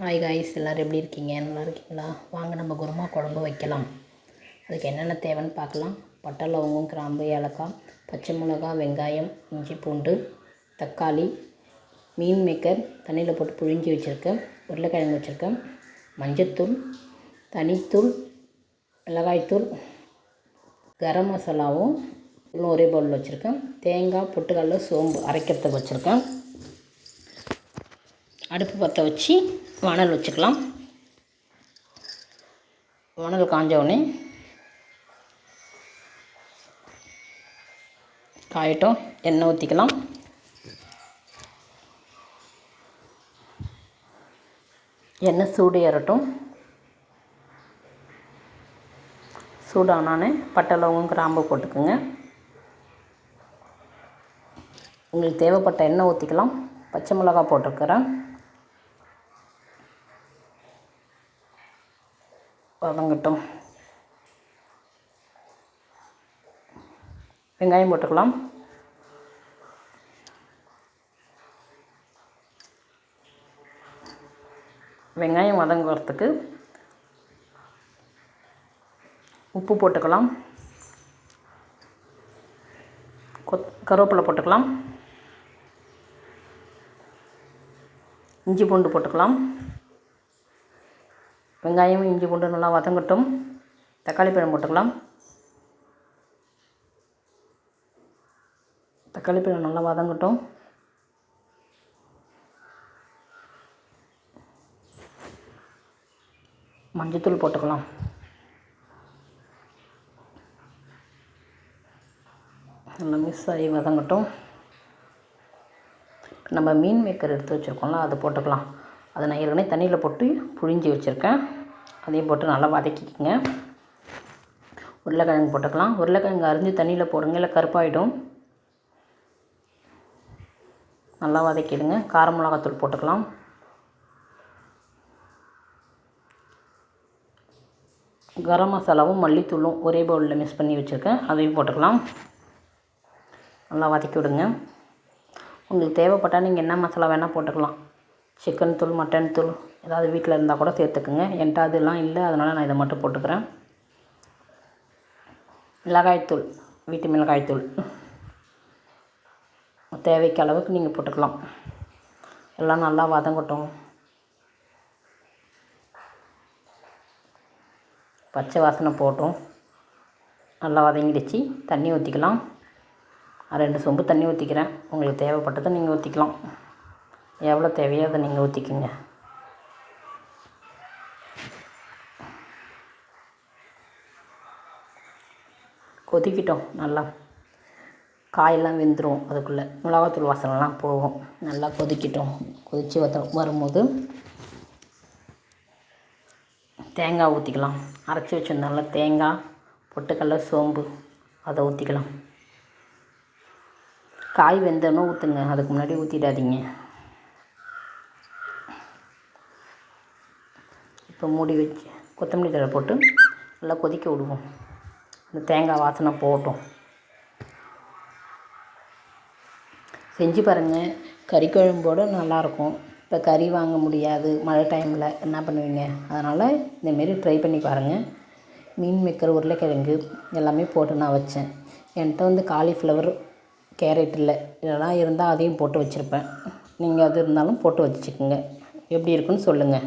Hi guys எல்லோரும் எப்படி இருக்கீங்க? நல்லா இருக்கீங்களா? வாங்க நம்ம குருமா குழம்பு வைக்கலாம். அதுக்கு என்னென்ன தேவைன்னு பார்க்கலாம். பட்டை லவங்கம் கிராம்பு ஏலக்காய் பச்சை மிளகா வெங்காயம் இஞ்சி பூண்டு தக்காளி மீன் மேக்கர் தண்ணியில் போட்டு புழிஞ்சி வச்சுருக்கேன் உருளைக்கிழங்கு வச்சுருக்கேன் மஞ்சத்தூள் தனித்தூள் மிளகாய்த்தூள் கரம் மசாலாவும் இன்னும் ஒரே பவுலில் வச்சுருக்கேன். தேங்காய் பொட்டுக்கடல சோம்பு அரைக்கிறதுக்கு வச்சுருக்கேன். அடுப்பு பற்ற வச்சு வணல் வச்சுக்கலாம். வணல் காஞ்சவுடனே காயட்டும் எண்ணெய் ஊற்றிக்கலாம் எண்ணெய் சூடு ஏறட்டும். சூடானானே பட்டை லவங்கம் கிராம்பு போட்டுக்குங்க. உங்களுக்கு தேவைப்பட்ட எண்ணெய் ஊற்றிக்கலாம் பச்சை மிளகா போட்டிருக்கிறேன். வதங்கட்டும். வெங்காயம் போட்டுக்கலாம். வெங்காயம் வதங்குறதுக்கு உப்பு போட்டுக்கலாம். கொத் கருவேப்பிலை போட்டுக்கலாம். இஞ்சி பூண்டு போட்டுக்கலாம். வெங்காயம் இஞ்சி பூண்டு நல்லா வதங்கட்டும். தக்காளி பழம் போட்டுக்கலாம். தக்காளி பழம் நல்லா வதங்கட்டும். மஞ்சத்தூள் போட்டுக்கலாம். நல்லா மிக்ஸ் ஆகி வதங்கட்டும். நம்ம மீன் மேக்கர் எடுத்து வச்சுருக்கோம்ல அதை போட்டுக்கலாம். அதை நான் ஏற்கனவே தண்ணியில் போட்டு புழிஞ்சி வச்சுருக்கேன். அதையும் போட்டு நல்லா வதக்கிக்கோங்க. உருளைக்கிழங்கு போட்டுக்கலாம். உருளைக்கிழங்கு அரிஞ்சு தண்ணியில் போடுங்க. இல்லை கருப்பாயிடும். நல்லா வதக்கிடுங்க. கார மிளகாத்தூள் போட்டுக்கலாம். கரம் மசாலாவும் மல்லித்தூளும் ஒரே பவுலில் மிக்ஸ் பண்ணி வச்சுருக்கேன். அதையும் போட்டுக்கலாம். நல்லா வதக்கி விடுங்க. உங்களுக்கு தேவைப்பட்டால் நீங்கள் என்ன மசாலா வேணால் போட்டுக்கலாம். சிக்கன் தூள் மட்டன் தூள் ஏதாவது வீட்டில் இருந்தால் கூட சேர்த்துக்குங்க. என்கிட்ட அதெல்லாம் இல்லை அதனால் நான் இதை மட்டும் போட்டுக்கிறேன். மிளகாய்த்தூள் வீட்டு மிளகாய்த்தூள். தேவைக்கு அளவுக்கு நீங்கள் போட்டுக்கலாம். எல்லாம் நல்லா வதங்கட்டும். பச்சை வாசனை போட்டும். நல்லா வதங்கிடுச்சு. தண்ணி ஊற்றிக்கலாம். ரெண்டு சொம்பு தண்ணி ஊற்றிக்கிறேன். உங்களுக்கு தேவைப்பட்டதை நீங்கள் ஊற்றிக்கலாம். எவ்வளோ தேவையோ அதை நீங்கள் ஊற்றிக்கிங்க. கொதிக்கிட்டோம் நல்லா. காயெல்லாம் வெந்துடும் அதுக்குள்ளே. மிளகாத்தூள் வாசனைலாம் போகும். நல்லா கொதிக்கிட்டோம். கொதித்து வத்த வரும்போது தேங்காய் ஊற்றிக்கலாம். அரைச்சி வச்சுருந்தால தேங்காய் பொட்டுக்கடல சோம்பு அதை ஊற்றிக்கலாம். காய் வெந்தோன்னே ஊற்றுங்க. அதுக்கு முன்னாடி ஊற்றிடாதீங்க. இப்போ மூடி வச்சு கொத்தமல்லி தழை போட்டு நல்லா கொதிக்க விடுவோம். அந்த தேங்காய் வாசனை போகட்டும். செஞ்சு பாருங்கள் கறி குழம்போடு நல்லாயிருக்கும். இப்போ கறி வாங்க முடியாது. மழை டைமில் என்ன பண்ணுவீங்க? அதனால் இந்தமாரி ட்ரை பண்ணி பாருங்கள் மீன் மேக்கர் உருளைக்கிழங்கு எல்லாமே போட்டு நான் வச்சேன். என்கிட்ட வந்து காலிஃப்ளவர் கேரட் இல்லை. இதெல்லாம் இருந்தால் அதையும் போட்டு வச்சுருப்பேன். நீங்கள் அது இருந்தாலும் போட்டு வச்சுக்கோங்க. எப்படி இருக்குன்னு சொல்லுங்கள்